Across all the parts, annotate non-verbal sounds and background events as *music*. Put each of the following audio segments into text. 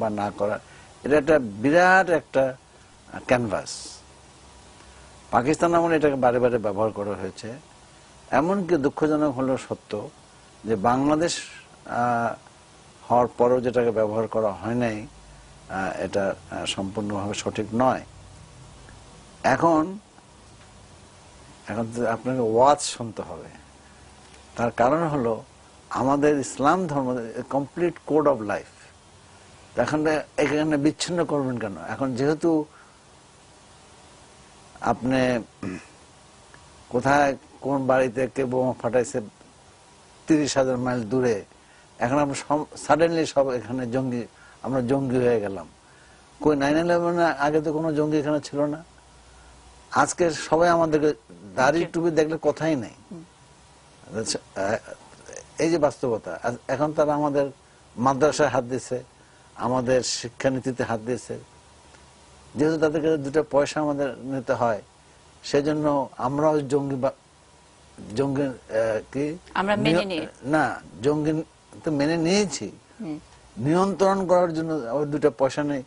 বা না করা। এটা একটা বিরাট একটা ক্যানভাস পাকিস্তান আমলে এটাকে বারে বারে ব্যবহার করা হয়েছে। এমনকি দুঃখজনক হলো সত্য যে বাংলাদেশ হওয়ার পরও যেটাকে ব্যবহার করা হয় নাই এটা সম্পূর্ণভাবে সঠিক নয়। এখন এখন আপনাকে ওয়াজ শুনতে হবে। তার কারণ হলো, আমাদের ইসলাম ধর্ম কমপ্লিট কোড অফ লাইফ এখন এখানে বিচ্ছিন্ন করবেন কেন? এখন যেহেতু আপনি কোথায় কোন বাড়িতে কে বোমা ফাটাইছে তিরিশ হাজার মাইল দূরে এখন আমরা সাডেনলি সব এখানে জঙ্গি আমরা জঙ্গি হয়ে গেলাম। কই নাইন ইলেভেন আগে তো কোনো জঙ্গি এখানে ছিল না? আজকে সবাই আমাদেরকে দাড়ি টুপি দেখলে কথাই নেই। আচ্ছা, এই যে বাস্তবতা এখন তারা আমাদের মাদ্রাসায় হাত দিছে। আমাদের শিক্ষানীতিতে হাত দিয়েছে। যেহেতু তাদেরকে দুটো পয়সা আমাদের নিতে হয় সেজন্য আমরাও জঙ্গি বা- জঙ্গি কি? মেনে। না জঙ্গি তো মেনে নিয়েছি। নিয়ন্ত্রণ করার জন্য আবার দুটো পয়সা নেই।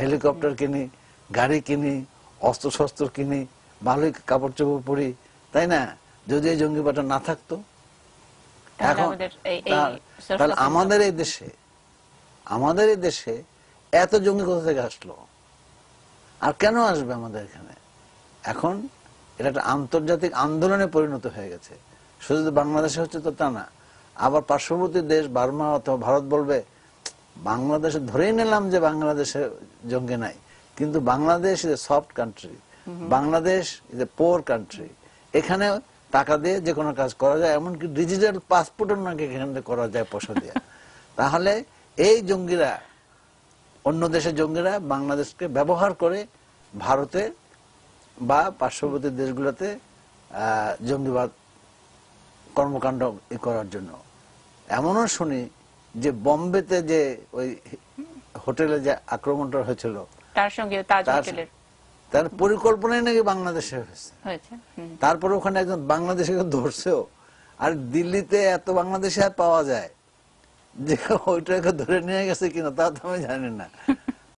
হেলিকপ্টার কিনি গাড়ি কিনি অস্ত্র শস্ত্র কিনি ভালোই কাপড় চোপড় পরি তাই না? যদি এই জঙ্গিবাটা না থাকতো এখন তাহলে- আমাদের এই দেশে আমাদের এই দেশে এত জঙ্গি কোথা থেকে আসলো? আর কেন আসবে আমাদের এখানে? এখন এটা একটা আন্তর্জাতিক আন্দোলনে পরিণত হয়ে গেছে। শুধু বাংলাদেশে হচ্ছে তো তা না আবার পার্শ্ববর্তী দেশ বার্মা অথবা ভারত বলবে বাংলাদেশে ধরেই নিলাম যে বাংলাদেশে জঙ্গি নাই কিন্তু Bangladesh is a soft country Bangladesh is a poor country এখানে টাকা দিয়ে যে কোনো কাজ করা যায় এমনকি ডিজিটাল পাসপোর্টও নাকি এখানে করা যায় পয়সা দিয়ে। *laughs* তাহলে এই জঙ্গিরা অন্য দেশের জঙ্গিরা বাংলাদেশকে ব্যবহার করে ভারতে বা পার্শ্ববর্তী দেশগুলোতে জঙ্গিবাদ কর্মকাণ্ড ই করার জন্য এমনও শুনি যে বম্বেতে যে ওই হোটেলে যে আক্রমণটা হয়েছিল তার সঙ্গে তাজ তার হোটেলের তার পরিকল্পনাই নাকি বাংলাদেশে হয়েছে। তারপরে ওখানে একজন বাংলাদেশিকে ধরছেও আর দিল্লিতে এত বাংলাদেশে আর পাওয়া যায় যে ওইটাকে ধরে নিয়ে গেছে কিনা তা তো আমি জানি না। *laughs*